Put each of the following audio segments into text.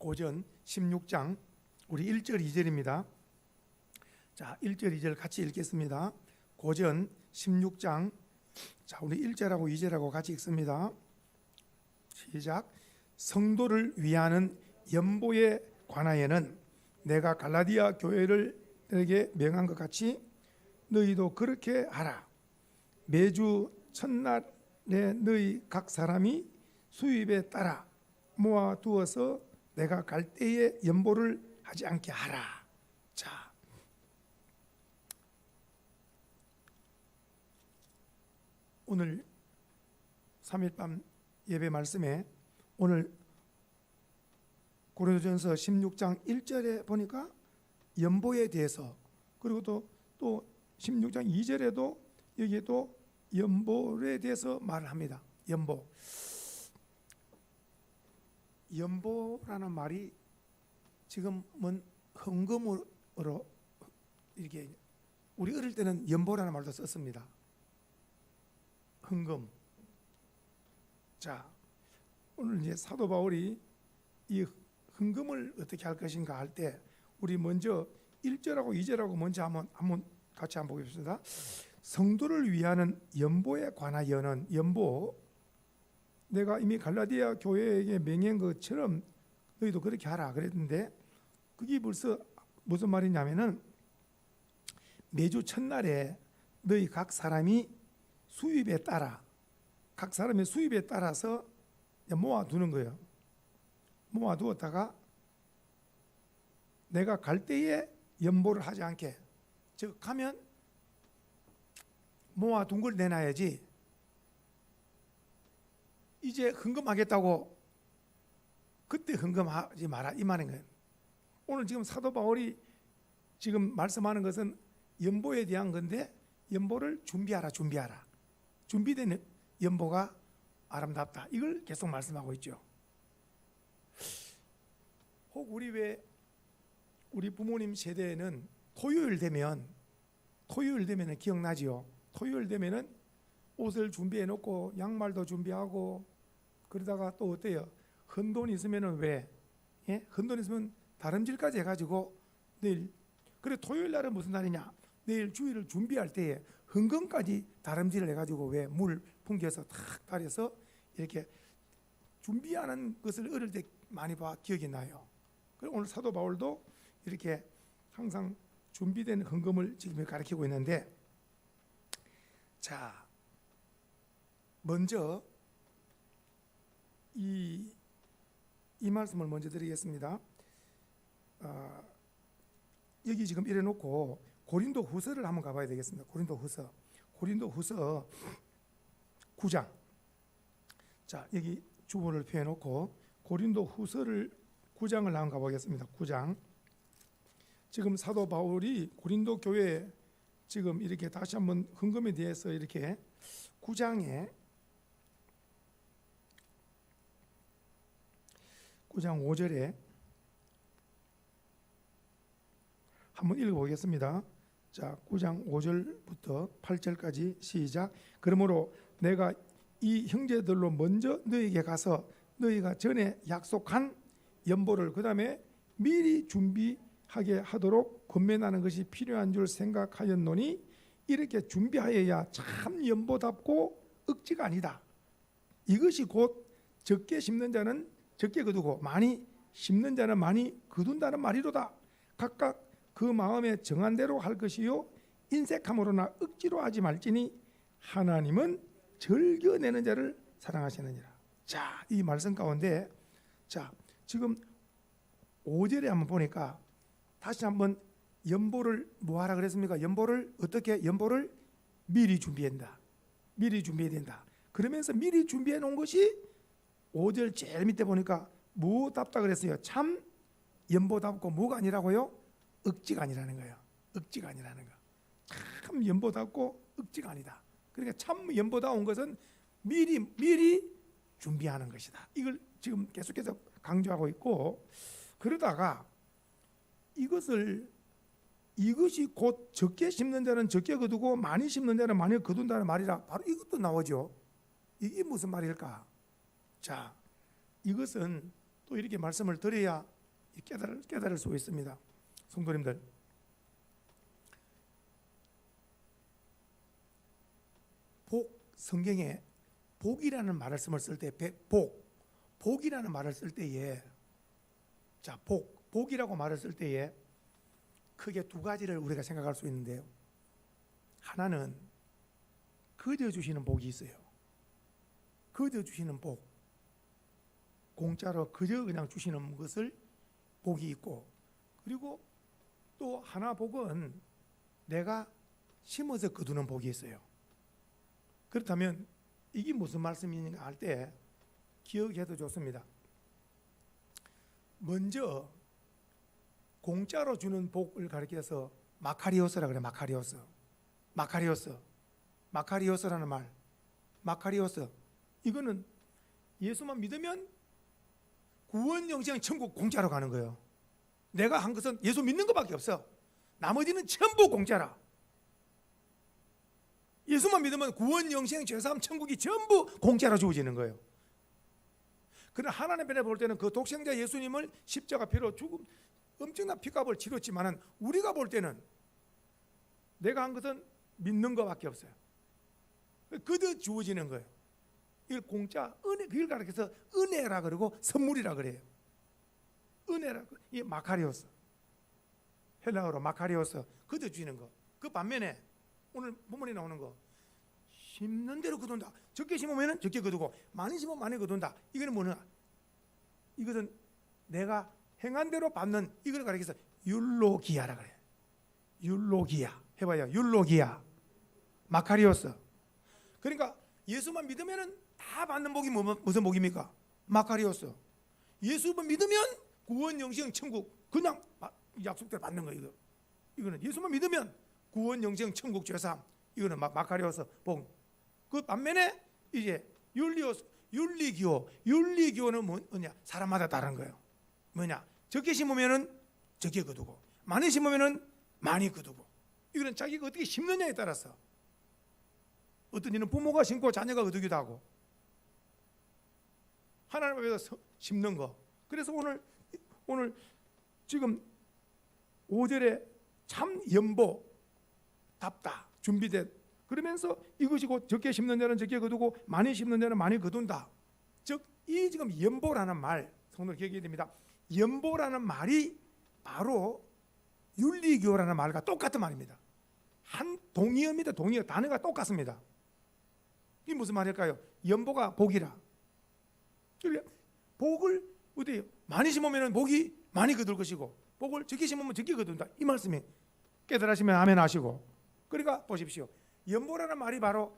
고전 16장 우리 1절 2절입니다. 자, 1절 2절 같이 읽겠습니다. 고전 16장 자, 우리 1절하고 2절하고 같이 읽습니다. 시작. 성도를 위하는 연보에 관하여는 내가 갈라디아 교회를 에게 명한 것 같이 너희도 그렇게 하라. 매주 첫날에 너희 각 사람이 수입에 따라 모아 두어서 내가 갈 때에 연보를 하지 않게 하라. 자. 오늘 3일 밤 예배 말씀에 오늘 고린도전서 16장 1절에 보니까 연보에 대해서 그리고 또 또 16장 2절에도 여기에 또 연보에 대해서 말을 합니다. 연보. 연보라는 말이 지금은 헌금으로 이렇게 우리 어릴 때는 연보라는 말도 썼습니다. 헌금. 자, 오늘 이제 사도 바울이 이 헌금을 어떻게 할 것인가 할 때 우리 먼저 1절하고 2절하고 먼저 한번 한번 같이 한번 보겠습니다. 성도를 위하는 연보에 관하여는 연보 내가 이미 갈라디아 교회에게 명한 것처럼 너희도 그렇게 하라 그랬는데 그게 벌써 무슨 말이냐면은 매주 첫날에 너희 각 사람이 수입에 따라 각 사람의 수입에 따라서 모아 두는 거예요. 모아 두었다가 내가 갈 때에 연보를 하지 않게 즉 가면 모아 둔 걸 내놔야지 이제 헌금하겠다고 그때 헌금하지 마라 이 말인 거예요. 오늘 지금 사도 바울이 지금 말씀하는 것은 연보에 대한 건데 연보를 준비하라 준비하라 준비된 연보가 아름답다 이걸 계속 말씀하고 있죠. 혹 우리 왜 우리 부모님 세대에는 토요일 되면 토요일 되면은 기억나지요. 토요일 되면은 옷을 준비해 놓고 양말도 준비하고 그러다가 또 어때요? 헌돈 있으면은 왜? 예? 헌돈 있으면 다름질까지 해가지고 내일 그래 토요일 날은 무슨 날이냐? 내일 주일을 준비할 때에 헌금까지 다름질을 해가지고 왜 물 풍겨서 탁 달여서 이렇게 준비하는 것을 어릴 때 많이 봐 기억이 나요. 그리고 오늘 사도 바울도 이렇게 항상 준비된 헌금을 지금 가르치고 있는데 자 먼저 이, 이 말씀을 먼저 드리겠습니다. 아, 여기 지금 이래 놓고 고린도 후서를 한번 가봐야 되겠습니다. 고린도 후서, 고린도 후서 9장. 자 여기 주보를 펴놓고 고린도 후서를 9장을 한번 가보겠습니다. 9장. 지금 사도 바울이 고린도 교회 지금 이렇게 다시 한번 헌금에 대해서 이렇게 9장에 9장 5절에 한번 읽어보겠습니다. 자, 9장 5절부터 8절까지 시작. 그러므로 내가 이 형제들로 먼저 너에게 가서 너희가 전에 약속한 연보를 그 다음에 미리 준비하게 하도록 권면하는 것이 필요한 줄 생각하였노니 이렇게 준비하여야 참 연보답고 억지가 아니다. 이것이 곧 적게 심는 자는 적게 거두고 많이 심는 자는 많이 거둔다는 말이로다. 각각 그 마음에 정한 대로 할 것이요 인색함으로나 억지로 하지 말지니 하나님은 즐겨내는 자를 사랑하시느니라. 자, 이 말씀 가운데 자, 지금 5절에 한번 보니까 다시 한번 연보를 뭐 하라 그랬습니까? 연보를 어떻게 연보를 미리 준비한다. 미리 준비해야 된다. 그러면서 미리 준비해 놓은 것이 5절 제일 밑에 보니까 뭐답다 그랬어요. 참 연보답고 뭐가 아니라고요? 억지가 아니라는 거예요. 억지가 아니라는 거. 참 연보답고 억지가 아니다. 그러니까 참 연보다운 것은 미리 미리 준비하는 것이다. 이걸 지금 계속해서 강조하고 있고 그러다가 이것을 이것이 곧 적게 심는 자는 적게 거두고 많이 심는 자는 많이 거둔다는 말이라 바로 이것도 나오죠. 이게 무슨 말일까? 자, 이것은 또 이렇게 말씀을 드려야 깨달을, 깨달을 수 있습니다. 성도님들. 복 성경에 복이라는 말을 쓸 때 복, 복이라는 말을 쓸 때에 자, 복, 복이라고 말을 쓸 때에 크게 두 가지를 우리가 생각할 수 있는데요. 하나는 거저 주시는 복이 있어요. 거저 주시는 복. 공짜로 그저 그냥 주시는 것을 복이 있고 그리고 또 하나 복은 내가 심어서 거두는 복이 있어요. 그렇다면 이게 무슨 말씀인가 할 때 기억해도 좋습니다. 먼저 공짜로 주는 복을 가리켜서 마카리오스라 그래 마카리오스 마카리오스 마카리오스라는 말 마카리오스 이거는 예수만 믿으면 구원 영생 천국 공짜로 가는 거예요. 내가 한 것은 예수 믿는 것밖에 없어. 나머지는 전부 공짜라. 예수만 믿으면 구원 영생 죄사함 천국이 전부 공짜로 주어지는 거예요. 그러나 하나님 편에 볼 때는 그 독생자 예수님을 십자가 피로 죽음 엄청난 피값을 치렀지만은 우리가 볼 때는 내가 한 것은 믿는 것밖에 없어요. 그저 주어지는 거예요. 이걸 공짜 은혜 그걸 가르쳐서 은혜라 그러고 선물이라 그래요. 은혜라 이 마카리오스 헬라어로 마카리오스 그저 주는 거. 그 반면에 오늘 본문에 나오는 거 심는 대로 거둔다. 적게 심으면 적게 거두고 많이 심으면 많이 거둔다. 이거는 뭐냐? 이것은 내가 행한 대로 받는 이걸 가리켜서 율로기아라 그래. 율로기아 해봐요. 율로기아 마카리오스. 그러니까 예수만 믿으면은 다 받는 복이 뭐, 무슨 복입니까? 마카리오스. 예수만 믿으면 구원 영생 천국 그냥 약속대로 받는 거 이거. 이거는 예수만 믿으면 구원 영생 천국 죄사함 이거는 마, 마카리오스 복. 그 반면에 이제 율리오스 윤리기호 윤리기호는 뭐냐 사람마다 다른 거예요. 뭐냐 적게 심으면은 적게 거두고 많이 심으면은 많이 거두고 이거는 자기가 어떻게 심느냐에 따라서 어떤 이는 부모가 심고 자녀가 거두기도 하고 하나님 앞에서 심는 거. 그래서 오늘 오늘 지금 5절에 참 연보 답다 준비된 그러면서 이것이 곧 적게 심는 자는 적게 거두고 많이 심는 자는 많이 거둔다. 즉 이 지금 연보라는 말 성도 기억해야 됩니다. 연보라는 말이 바로 윤리교라는 말과 똑같은 말입니다. 한 동의어입니다. 동의어 단어가 똑같습니다. 이 무슨 말일까요? 연보가 복이라. 그러니까 복을 어디 많이 심으면 복이 많이 거둘 것이고 복을 적게 심으면 적게 거둔다. 이 말씀이 깨달으시면 아멘 하시고. 그러니까 보십시오. 연보라는 말이 바로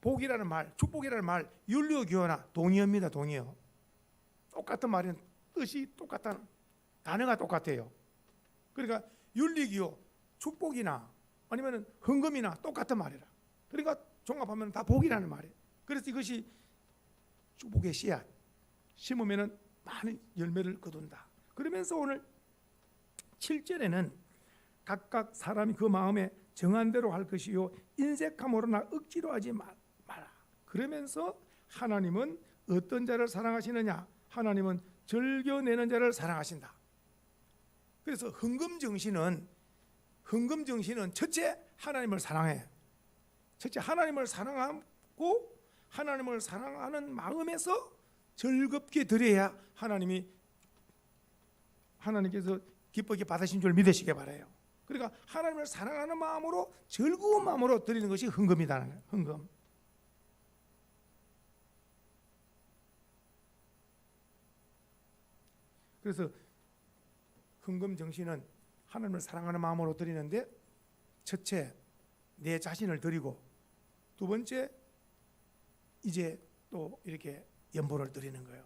복이라는 말, 축복이라는 말, 윤리교나 동의어입니다. 동의어. 똑같은 말은 뜻이 똑같다는 단어가 똑같아요. 그러니까 윤리기호, 축복이나 아니면 헌금이나 똑같은 말이라. 그러니까 종합하면 다 복이라는 말이에요. 그래서 이것이 축복의 씨앗 심으면은 많은 열매를 거둔다. 그러면서 오늘 7절에는 각각 사람이 그 마음에 정한 대로 할 것이요 인색함으로나 억지로 하지 마라. 그러면서 하나님은 어떤 자를 사랑하시느냐? 하나님은 즐겨내는 자를 사랑하신다. 그래서 흥금 정신은 흥금 정신은 첫째 하나님을 사랑해. 첫째 하나님을 사랑하고 하나님을 사랑하는 마음에서 즐겁게 드려야 하나님이 하나님께서 기쁘게 받으신 줄 믿으시기 바래요. 그러니까 하나님을 사랑하는 마음으로 즐거운 마음으로 드리는 것이 흥금이다는 거예요. 흥금. 그래서 흥금 정신은 하나님을 사랑하는 마음으로 드리는데 첫째 내 자신을 드리고 두 번째 이제 또 이렇게 연보를 드리는 거예요.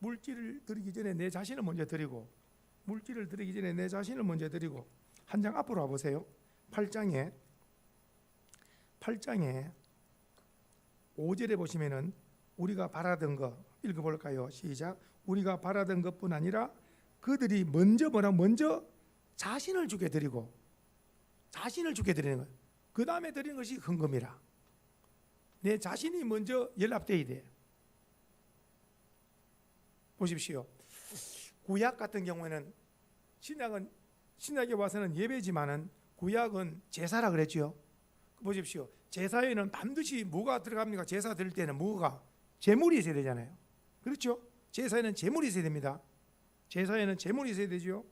물질을 드리기 전에 내 자신을 먼저 드리고 물질을 드리기 전에 내 자신을 먼저 드리고 한 장 앞으로 와 보세요. 8장에 8장에 5절에 보시면은 우리가 바라던 거 읽어 볼까요? 시작. 우리가 바라던 것뿐 아니라 그들이 먼저 뭐라 먼저 자신을 주게 드리고 자신을 주게 드리는 거예요. 그 다음에 드리는 것이 헌금이라. 내 자신이 먼저 연락돼야 돼. 보십시오. 구약 같은 경우에는 신약은 신약에 와서는 예배지만은 구약은 제사라 그랬지요. 보십시오. 제사에는 반드시 뭐가 들어갑니까? 제사 드릴 때는 뭐가 제물이 있어야 되잖아요. 그렇죠? 제사에는 제물이 있어야 됩니다. 제사에는 제물이 있어야 되죠.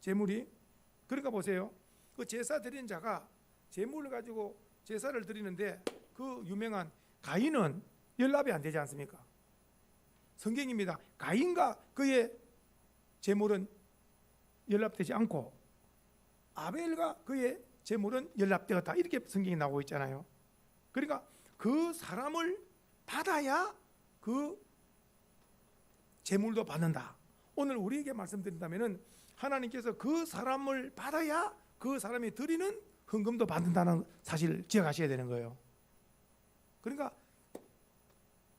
제물이 그러니까 보세요. 그 제사 드린 자가 제물을 가지고 제사를 드리는데 그 유명한 가인은 연락이 안 되지 않습니까? 성경입니다. 가인과 그의 제물은 연락되지 않고 아벨과 그의 제물은 연락되었다. 이렇게 성경이 나오고 있잖아요. 그러니까 그 사람을 받아야 그 제물도 받는다. 오늘 우리에게 말씀드린다면은 하나님께서 그 사람을 받아야 그 사람이 드리는 헌금도 받는다는 사실을 기억하셔야 되는 거예요. 그러니까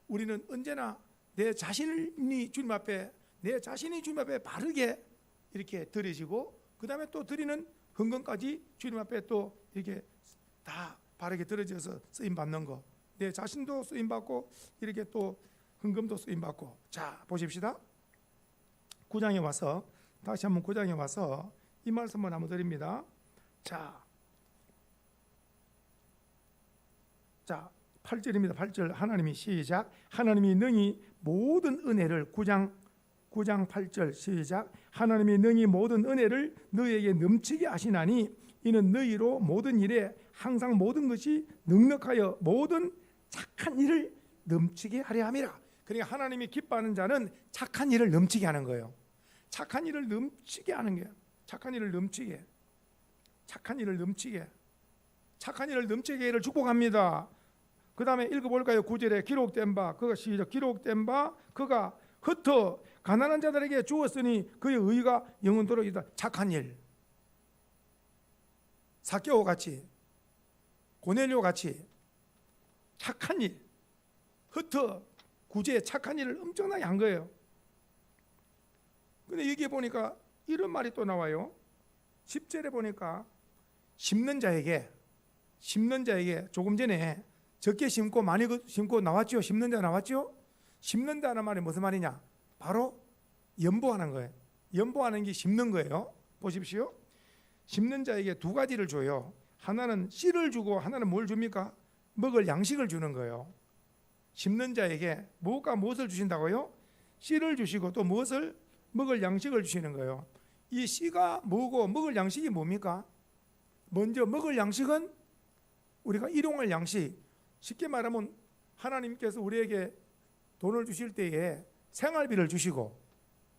우리는 언제나 내 자신이 주님 앞에 내 자신이 주님 앞에 바르게 이렇게 드려지고 그 다음에 또 드리는 헌금까지 주님 앞에 또 이렇게 다 바르게 드려져서 쓰임 받는 거. 내 자신도 쓰임 받고 이렇게 또 헌금도 쓰임 받고. 자 보십시다. 구장에 와서 다시 한번 구장에 와서 이 말씀을 한번 드립니다. 자, 자 8절입니다. 8절 하나님이 시작. 하나님이 능히 모든 은혜를 9장 9장 8절 시작. 하나님이 능히 모든 은혜를 너희에게 넘치게 하시나니 이는 너희로 모든 일에 항상 모든 것이 넉넉하여 모든 착한 일을 넘치게 하려 함이라. 그러니까 하나님이 기뻐하는 자는 착한 일을 넘치게 하는 거예요. 착한 일을 넘치게 하는 게 착한 일을 넘치게 착한 일을 넘치게 착한 일을 넘치게를 축복합니다. 그 다음에 읽어볼까요? 구절에 기록된 바 그가 시작 기록된 바 그가 흩어 가난한 자들에게 주었으니 그의 의가 영원토록 이다 착한 일 사케오 같이 고넬료 같이 착한 일 흩어 구제 착한 일을 엄청나게 한 거예요. 근데 여기에 보니까 이런 말이 또 나와요. 10절에 보니까 심는 자에게 심는 자에게 조금 전에 적게 심고 많이 그 심고 나왔죠. 심는 자 나왔죠. 심는다는 말이 무슨 말이냐? 바로 연보하는 거예요. 연보하는 게 심는 거예요. 보십시오. 심는 자에게 두 가지를 줘요. 하나는 씨를 주고 하나는 뭘 줍니까? 먹을 양식을 주는 거예요. 심는 자에게 무엇과 무엇을 주신다고요? 씨를 주시고 또 무엇을 먹을 양식을 주시는 거예요. 이 씨가 뭐고 먹을 양식이 뭡니까? 먼저 먹을 양식은 우리가 일용할 양식. 쉽게 말하면 하나님께서 우리에게 돈을 주실 때에 생활비를 주시고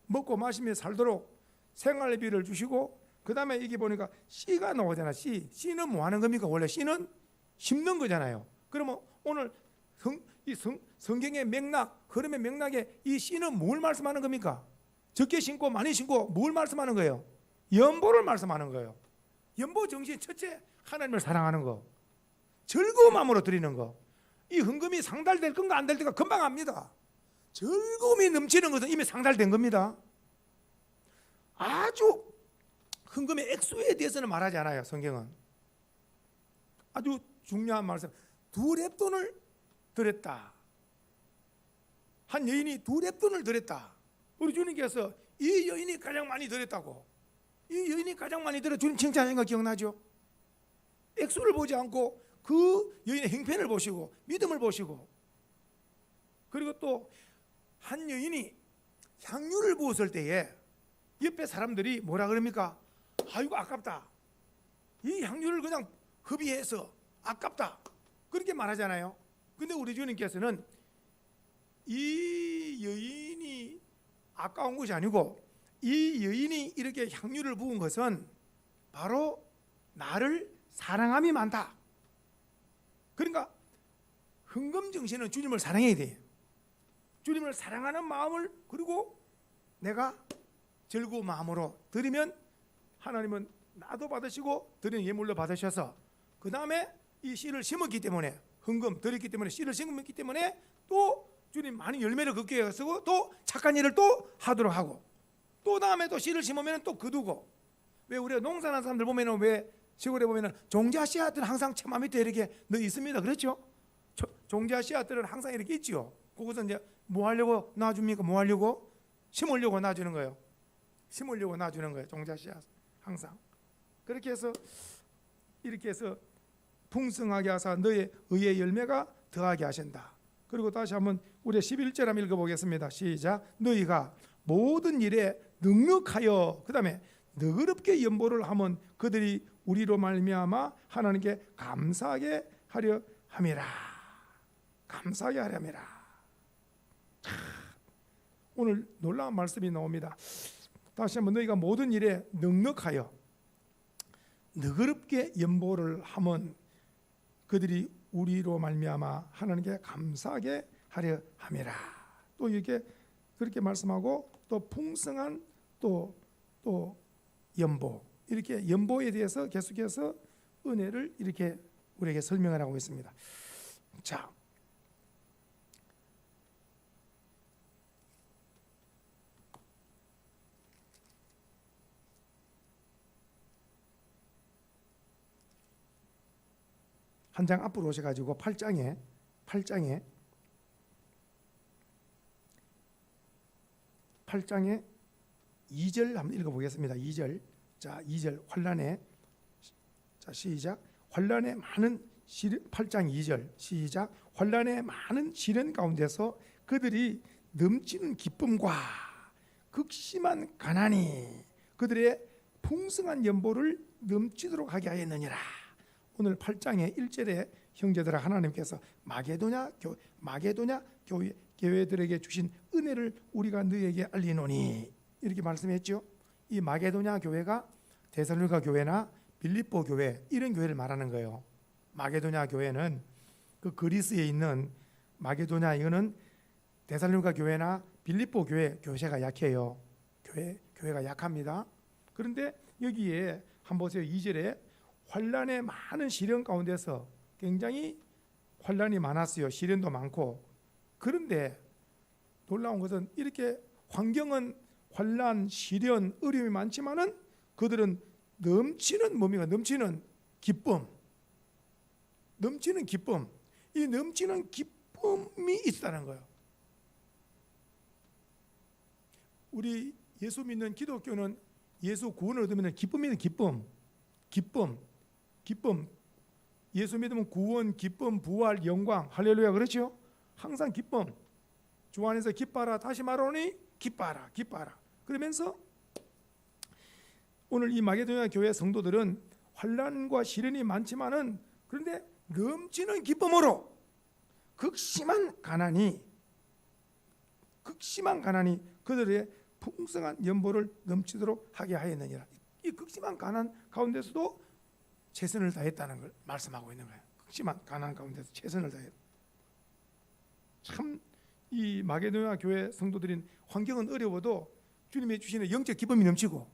먹고 마시며 살도록 생활비를 주시고 그 다음에 이게 보니까 씨가 나오잖아. 씨. 씨는 뭐 하는 겁니까? 원래 씨는 심는 거잖아요. 그러면 오늘 성, 이 성, 성경의 맥락, 흐름의 맥락에 이 씨는 뭘 말씀하는 겁니까? 적게 심고 많이 심고 뭘 말씀하는 거예요? 연보를 말씀하는 거예요. 연보 정신 첫째 하나님을 사랑하는 거. 즐거운 마음으로 드리는 거. 이 헌금이 상달될 건가 안 될 때가 금방 압니다. 즐거움이 넘치는 것은 이미 상달된 겁니다. 아주 헌금의 액수에 대해서는 말하지 않아요. 성경은 아주 중요한 말씀. 두 랩돈을 드렸다. 한 여인이 두 랩돈을 드렸다. 우리 주님께서 이 여인이 가장 많이 드렸다고. 이 여인이 가장 많이 드려 주님 칭찬하신 거 기억나죠? 액수를 보지 않고 그 여인의 행편을 보시고 믿음을 보시고 그리고 또 한 여인이 향유를 부었을 때에 옆에 사람들이 뭐라 그럽니까? 아이고 아깝다. 이 향유를 그냥 허비해서 아깝다. 그렇게 말하잖아요. 근데 우리 주님께서는 이 여인이 아까운 것이 아니고 이 여인이 이렇게 향유를 부은 것은 바로 나를 사랑함이 많다. 그러니까 흥금 정신은 주님을 사랑해야 돼. 주님을 사랑하는 마음을 그리고 내가 즐거운 마음으로 드리면 하나님은 나도 받으시고 드리는 예물로 받으셔서 그 다음에 이 씨를 심었기 때문에 흥금 드렸기 때문에 씨를 심었기 때문에 또 주님 많은 열매를 걷게 해서 또 착한 일을 또 하도록 하고 또 다음에 또 씨를 심으면 또 거두고 왜 우리가 농사하는 사람들 보면은 왜 시골에 보면은 종자 씨앗들은 항상 처마 밑에 이렇게 넣어 있습니다. 그렇죠? 조- 종자 씨앗들은 항상 이렇게 있지요. 그것은 이제 뭐 하려고 놔줍니까? 뭐 하려고? 심으려고 놔주는 거예요. 심으려고 놔주는 거예요. 종자 씨앗 항상 그렇게 해서 이렇게 해서 풍성하게 하사 너의 의의 열매가 더하게 하신다. 그리고 다시 한번 우리 11절 한번 읽어보겠습니다. 시작. 너희가 모든 일에 능력하여 그 다음에 너그럽게 연보를 하면 그들이 우리로 말미암아 하나님께 감사하게 하려 함이라. 감사하게 하려 함이라. 참, 오늘 놀라운 말씀이 나옵니다. 다시 한번 너희가 모든 일에 능력하여 너그럽게 연보를 하면 그들이 우리로 말미암아 하나님께 감사하게 하려 함이라. 또 이렇게 그렇게 말씀하고 또 풍성한 또또 연보 이렇게 연보에 대해서 계속해서 은혜를 이렇게 우리에게 설명을 하고 있습니다. 자. 한 장 앞으로 오셔 가지고 8장에 8장에 8장에 2절 한번 읽어 보겠습니다. 2절 자 2절 환란에 자 시작 환란에 많은 시련 8장 2절 시작 환란에 많은 시련 가운데서 그들이 넘치는 기쁨과 극심한 가난이 그들의 풍성한 연보를 넘치도록 하게 하였느니라. 오늘 8장의 1절에 형제들아 하나님께서 마게도냐 교 마게도냐 교회 교회들에게 주신 은혜를 우리가 너에게 알리노니 이렇게 말씀했죠. 이 마게도냐 교회가 데살로니가 교회나 빌립보 교회 이런 교회를 말하는 거예요. 마게도냐 교회는 그 그리스에 있는 마게도냐 이거는 데살로니가 교회나 빌립보 교회 교세가 약해요. 교회 교회가 약합니다. 그런데 여기에 한번 보세요. 2절에 환란의 많은 시련 가운데서 굉장히 환란이 많았어요. 시련도 많고 그런데 놀라운 것은 이렇게 환경은 환란, 시련, 어려움이 많지만은 그들은 넘치는 몸이가 넘치는 기쁨, 넘치는 기쁨, 이 넘치는 기쁨이 있다는 거예요. 우리 예수 믿는 기독교는 예수 구원을 얻으면 기쁨이는 기쁨, 기쁨, 기쁨. 예수 믿으면 구원, 기쁨, 부활, 영광, 할렐루야 그렇죠? 항상 기쁨. 주 안에서 기뻐라. 다시 말하니 기뻐라, 기뻐라. 그러면서 오늘 이 마게도냐 교회 성도들은 환란과 시련이 많지만은 그런데 넘치는 기쁨으로 극심한 가난이 극심한 가난이 그들의 풍성한 연보를 넘치도록 하게 하였느니라. 이 극심한 가난 가운데서도 최선을 다했다는 걸 말씀하고 있는 거예요. 극심한 가난 가운데서 최선을 다했. 참이 마게도냐 교회 성도들인 환경은 어려워도 주님이 주시는 영적 기쁨이 넘치고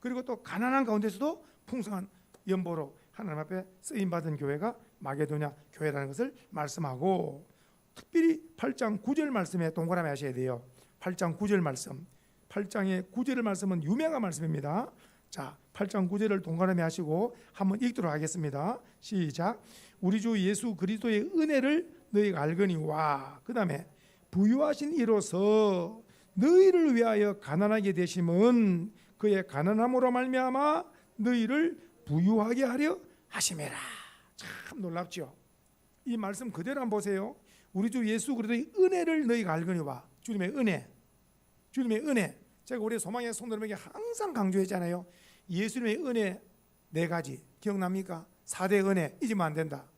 그리고 또 가난한 가운데서도 풍성한 연보로 하나님 앞에 쓰임 받은 교회가 마게도냐 교회라는 것을 말씀하고 특별히 8장 9절 말씀에 동그라미 하셔야 돼요. 8장 9절 말씀. 8장의 9절 말씀은 유명한 말씀입니다. 자, 8장 9절을 동그라미 하시고 한번 읽도록 하겠습니다. 시작. 우리 주 예수 그리스도의 은혜를 너희가 알거니와 그다음에 부유하신 이로서 너희를 위하여 가난하게 되심은 그의 가난함으로 말미암아 너희를 부유하게 하려 하심이라. 참 놀랍죠. 이 말씀 그대로 한번 보세요. 우리 주 예수 그리스도의 은혜를 너희가 알거니와 주님의 은혜, 주님의 은혜. 제가 우리 소망의 성도들에게 항상 강조했잖아요. 예수님의 은혜 네 가지 기억납니까? 4대 은혜 잊으면 안 된다.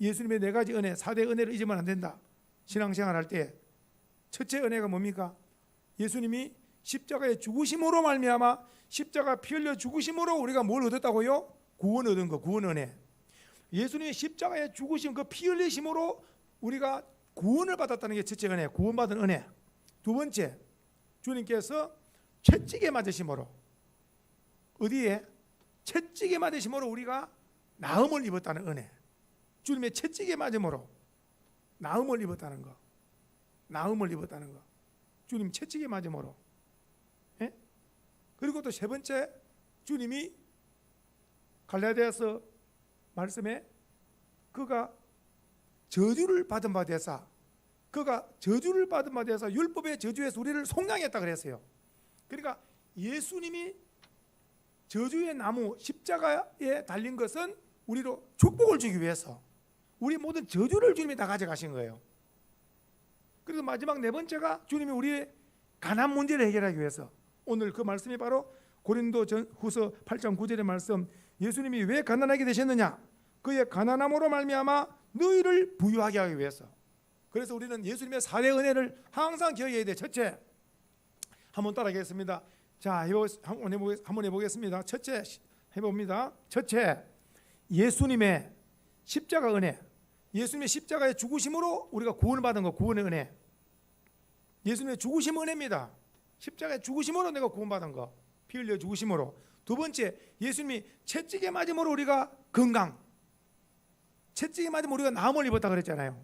예수님의 네 가지 은혜, 4대 은혜를 잊으면 안 된다. 신앙생활 할 때 첫째 은혜가 뭡니까? 예수님이 십자가의 죽으심으로 말미암아 십자가 피 흘려 죽으심으로 우리가 뭘 얻었다고요? 구원 얻은 거, 구원 은혜. 예수님이 십자가에 죽으심 그 피 흘리심으로 우리가 구원을 받았다는 게 첫째 은혜, 구원받은 은혜. 두 번째, 주님께서 채찍에 맞으심으로 어디에 채찍에 맞으심으로 우리가 나음을 입었다는 은혜. 주님의 채찍에 맞음으로 나음을 입었다는 거. 나음을 입었다는 거. 주님 채찍에 맞음으로. 예? 그리고 또 세 번째 주님이 갈라디아서 말씀에 그가 저주를 받은 바 되사 그가 저주를 받은 바 되어서 율법의 저주에서 우리를 속량했다 그랬어요. 그러니까 예수님이 저주의 나무 십자가에 달린 것은 우리로 축복을 주기 위해서 우리 모든 저주를 주님이 다 가져가신 거예요. 그래서 마지막 네 번째가 주님이 우리의 가난 문제를 해결하기 위해서 오늘 그 말씀이 바로 고린도 전 후서 8장 9절의 말씀 예수님이 왜 가난하게 되셨느냐? 그의 가난함으로 말미암아 너희를 부유하게 하기 위해서. 그래서 우리는 예수님의 사대 은혜를 항상 기억해야 돼. 첫째 한번 따라하겠습니다. 자 한번, 해보, 한번 해보겠습니다. 첫째 해봅니다. 첫째 예수님의 십자가 은혜 예수님의 십자가의 죽으심으로 우리가 구원을 받은 거 구원의 은혜. 예수님의 죽으심 은혜입니다. 십자가의 죽으심으로 내가 구원받은 거 피 흘려 죽으심으로. 두 번째 예수님이 채찍에 맞음으로 우리가 건강. 채찍에 맞으면 우리가 나음을 입었다 그랬잖아요.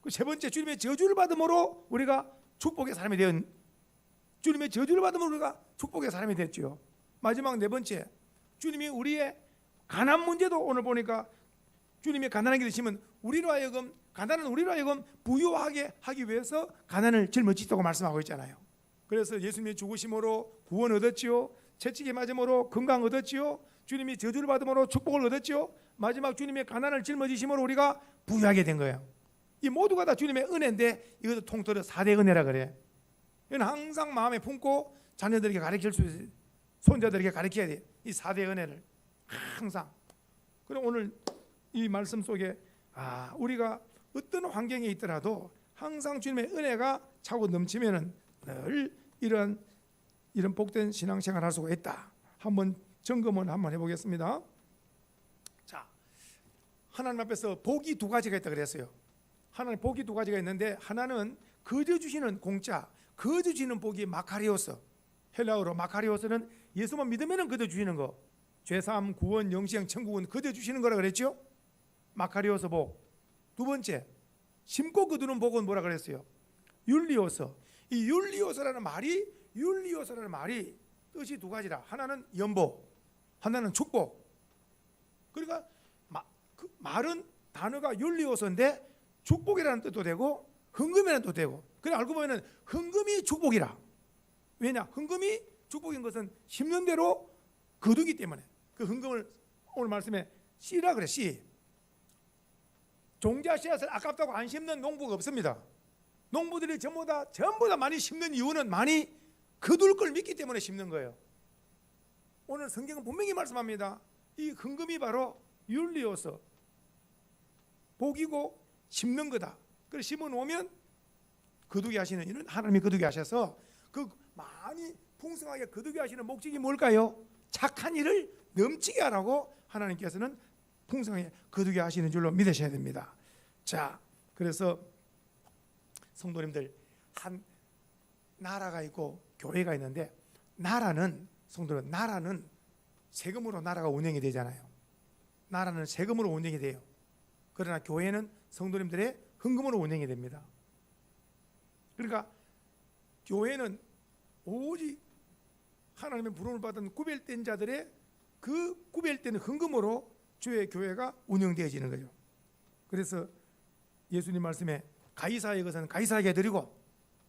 그 세 번째 주님의 저주를 받음으로 우리가 축복의 사람이 된 주님의 저주를 받으면 우리가 축복의 사람이 됐죠 마지막 네 번째 주님이 우리의 가난 문제도 오늘 보니까 주님이 가난하게 되시면 우리로 하여금 가난은 우리로 하여금 부유하게 하기 위해서 가난을 짊어지다고 말씀하고 있잖아요. 그래서 예수님의 죽으심으로 구원 얻었지요. 채찍에 맞음으로 건강 얻었지요. 주님이 저주를 받음으로 축복을 얻었지요. 마지막 주님의 가난을 짊어지심으로 우리가 부유하게 된 거예요. 이 모두가 다 주님의 은혜인데 이것도 통틀어 사대 은혜라 그래. 이건 항상 마음에 품고 자녀들에게 가르칠 수 있어요. 손자들에게 가르쳐야 돼. 이 사대 은혜를 항상. 그럼 오늘 이 말씀 속에 아 우리가 어떤 환경에 있더라도 항상 주님의 은혜가 차고 넘치면은 늘 이런 이런 복된 신앙생활 할 수가 있다. 한번 점검을 한번 해보겠습니다. 자 하나님 앞에서 복이 두 가지가 있다 그랬어요. 하나님 복이 두 가지가 있는데 하나는 거저 주시는 공짜, 거저 주시는 복이 마카리오스. 헬라어로 마카리오스는 예수만 믿으면은 거저 주시는 거. 죄사함, 구원, 영생, 천국은 거저 주시는 거라 그랬죠? 마카리오스 복. 두 번째, 심고 거두는 복은 뭐라 그랬어요? 율리오서. 이 율리오서라는 말이 율리오서라는 말이 뜻이 두 가지라. 하나는 연보, 하나는 축복. 그러니까 마, 그 말은 단어가 율리오서인데 축복이라는 뜻도 되고 흥금이라는 뜻도 되고. 그래 알고 보면은 흥금이 축복이라. 왜냐? 흥금이 축복인 것은 심는 대로 거두기 때문에 그 흥금을 오늘 말씀에 씨라 그래 씨. 종자 씨앗을 아깝다고 안 심는 농부가 없습니다. 농부들이 전부 다 전부 다 많이 심는 이유는 많이 거둘 걸 믿기 때문에 심는 거예요. 오늘 성경은 분명히 말씀합니다. 이 흥금이 바로 윤리여서 복이고 심는 거다. 그래 심어 놓으면 거두게 하시는 이는 하나님이 거두게 하셔서 그 많이 풍성하게 거두게 하시는 목적이 뭘까요? 착한 일을 넘치게 하라고 하나님께서는 풍성하게 거두게 하시는 줄로 믿으셔야 됩니다. 자, 그래서 성도님들 한 나라가 있고 교회가 있는데 나라는 성도는 나라는 세금으로 나라가 운영이 되잖아요. 나라는 세금으로 운영이 돼요. 그러나 교회는 성도님들의 헌금으로 운영이 됩니다. 그러니까 교회는 오직 하나님의 부름을 받은 구별된 자들의 그 구별된 헌금으로 주의 교회가 운영되어지는 거죠. 그래서 예수님 말씀에 가이사의 것은 가이사에게 드리고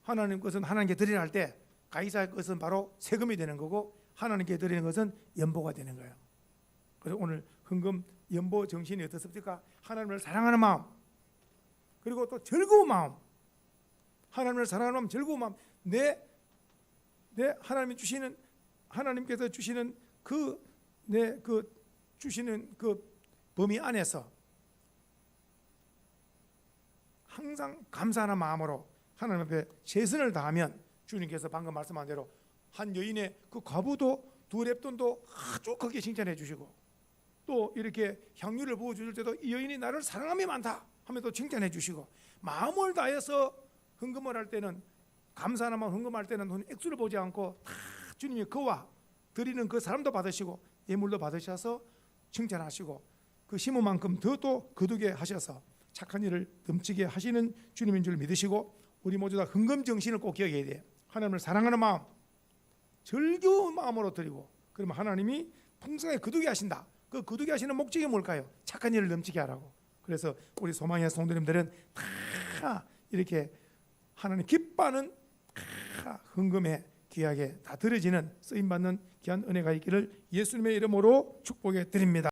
하나님 것은 하나님께 드리라 할 때 가이사의 것은 바로 세금이 되는 거고 하나님께 드리는 것은 연보가 되는 거예요. 그래서 오늘 헌금 연보 정신이 어떻습니까? 하나님을 사랑하는 마음 그리고 또 즐거운 마음 하나님을 사랑하는 마음 즐거운 마음 내, 내 하나님이 주시는 하나님께서 주시는 그 내그 주시는 그 범위 안에서 항상 감사하는 마음으로 하나님 앞에 최선을 다하면 주님께서 방금 말씀한 대로 한 여인의 그 과부도 두 랩돈도 아주 크게 칭찬해 주시고 또 이렇게 향유를 부어 주실 때도 이 여인이 나를 사랑함이 많다 하면 또 칭찬해 주시고 마음을 다해서 헌금을 할 때는 감사하는 마음 헌금할 때는 돈 액수를 보지 않고 다 주님이 그와 드리는 그 사람도 받으시고 예물도 받으셔서 칭찬하시고 그 심은 만큼 더 또 거두게 하셔서 착한 일을 넘치게 하시는 주님인 줄 믿으시고 우리 모두 다 헌금 정신을 꼭 기억해야 돼요. 하나님을 사랑하는 마음, 즐거운 마음으로 드리고 그러면 하나님이 풍성하게 거두게 하신다. 그 거두게 하시는 목적이 뭘까요? 착한 일을 넘치게 하라고. 그래서 우리 소망의 성도님들은 다 이렇게 하나님 기뻐하는 아, 헌금에 귀하게 다 드려지는 쓰임 받는 귀한 은혜가 있기를 예수님의 이름으로 축복해 드립니다.